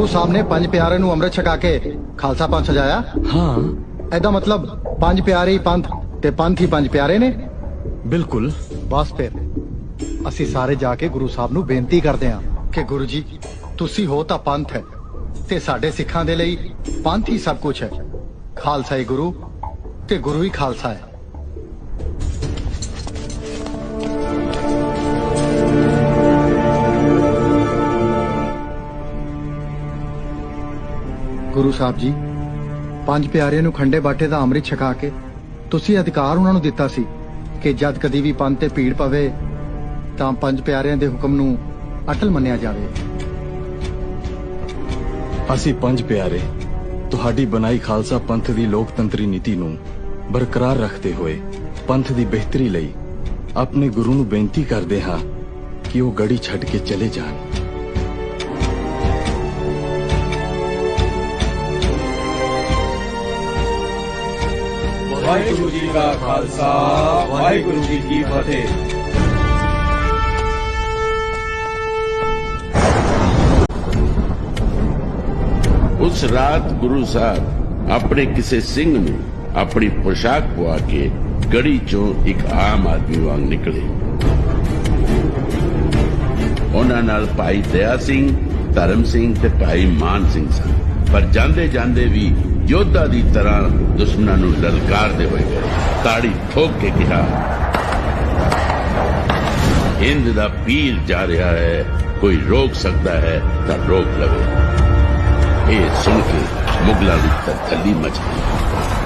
ਗੁਰੂ ਸਾਹਿਬ ਨੇ ਪੰਜ ਪਿਆਰੇ ਨੂੰ ਅੰਮ੍ਰਿਤ ਛਕਾ ਕੇ ਖਾਲਸਾ ਪੰਥ ਸਜਾਇਆ। ਹਾਂ। ਐਦਾ ਮਤਲਬ ਪੰਜ ਪਿਆਰੇ ਹੀ ਪੰਥ ਤੇ ਪੰਥ ਹੀ ਪੰਜ ਪਿਆਰੇ ਨੇ। ਬਿਲਕੁਲ। ਬਸ ਫਿਰ ਅਸੀਂ ਸਾਰੇ ਜਾ ਕੇ ਗੁਰੂ ਸਾਹਿਬ ਨੂੰ ਬੇਨਤੀ ਕਰਦੇ ਹਾਂ ਕਿ ਗੁਰੂ ਜੀ ਤੁਸੀਂ ਹੋ ਤਾਂ ਪੰਥ ਹੈ ਤੇ ਸਾਡੇ ਸਿੱਖਾਂ ਦੇ ਲਈ ਪੰਥ ਹੀ ਸਭ ਕੁਝ ਹੈ। ਖਾਲਸਾ ਹੀ ਗੁਰੂ ਤੇ ਗੁਰੂ ਹੀ ਖਾਲਸਾ ਹੈ। ਗੁਰੂ ਸਾਹਿਬ ਜੀ, ਪੰਜ ਪਿਆਰਿਆਂ ਨੂੰ ਖੰਡੇ ਬਾਟੇ ਦਾ ਅੰਮ੍ਰਿਤ ਛਕਾ ਕੇ ਤੁਸੀਂ ਅਧਿਕਾਰ ਉਹਨਾਂ ਨੂੰ ਦਿੱਤਾ ਸੀ ਕਿ ਜਦ ਕਦੀ ਵੀ ਪੰਥ ਤੇ ਪੀੜ ਪਵੇ ਤਾਂ ਪੰਜ ਪਿਆਰਿਆਂ ਦੇ ਹੁਕਮ ਨੂੰ ਅਟਲ ਮੰਨਿਆ ਜਾਵੇ। ਅਸੀਂ ਪੰਜ ਪਿਆਰੇ, ਤੁਹਾਡੀ ਬਣਾਈ ਖਾਲਸਾ ਪੰਥ ਦੀ ਲੋਕਤੰਤਰੀ ਨੀਤੀ ਨੂੰ ਬਰਕਰਾਰ ਰੱਖਦੇ ਹੋਏ ਪੰਥ ਦੀ ਬਿਹਤਰੀ ਲਈ ਆਪਣੇ ਗੁਰੂ ਨੂੰ ਬੇਨਤੀ ਕਰਦੇ ਹਾਂ ਕਿ ਉਹ ਗੜੀ ਛੱਡ ਕੇ ਚਲੇ ਜਾਣ। ਵਾਹਿਗੁਰੂ ਜੀ ਕਾ ਖਾਲਸਾ, ਵਾਹਿਗੁਰੂ ਜੀ ਕੀ ਫਤਿਹ। ਉਸ ਰਾਤ ਗੁਰੂ ਸਾਹਿਬ ਆਪਣੇ ਕਿਸੇ ਸਿੰਘ ਨੂੰ ਆਪਣੀ ਪੋਸ਼ਾਕ ਪਵਾ ਕੇ ਗੜੀ ਚੋਂ ਇੱਕ ਆਮ ਆਦਮੀ ਵਾਂਗ ਨਿਕਲੇ। ਉਹਨਾਂ ਨਾਲ ਭਾਈ ਦਇਆ ਸਿੰਘ, ਧਰਮ ਸਿੰਘ ਤੇ ਭਾਈ ਮਾਨ ਸਿੰਘ ਸਨ। ਪਰ ਜਾਂਦੇ ਜਾਂਦੇ ਵੀ ਯੋਧਾ ਦੀ ਤਰ੍ਹਾਂ ਦੁਸ਼ਮਣਾਂ ਨੂੰ ਲਲਕਾਰਦੇ ਹੋਏ। ਗਏ ਤਾੜੀ ਠੋਕ ਕੇ ਕਿਹਾ, ਹਿੰਦ ਦਾ ਪੀਰ ਜਾ ਰਿਹਾ ਹੈ, ਕੋਈ ਰੋਕ ਸਕਦਾ ਹੈ ਤਾਂ ਰੋਕ ਲਵੇ। ਇਹ ਸੁਣ ਕੇ ਮੁਗਲਾਂ ਦੀ ਤਤਲੀ ਮਚ ਗਈ।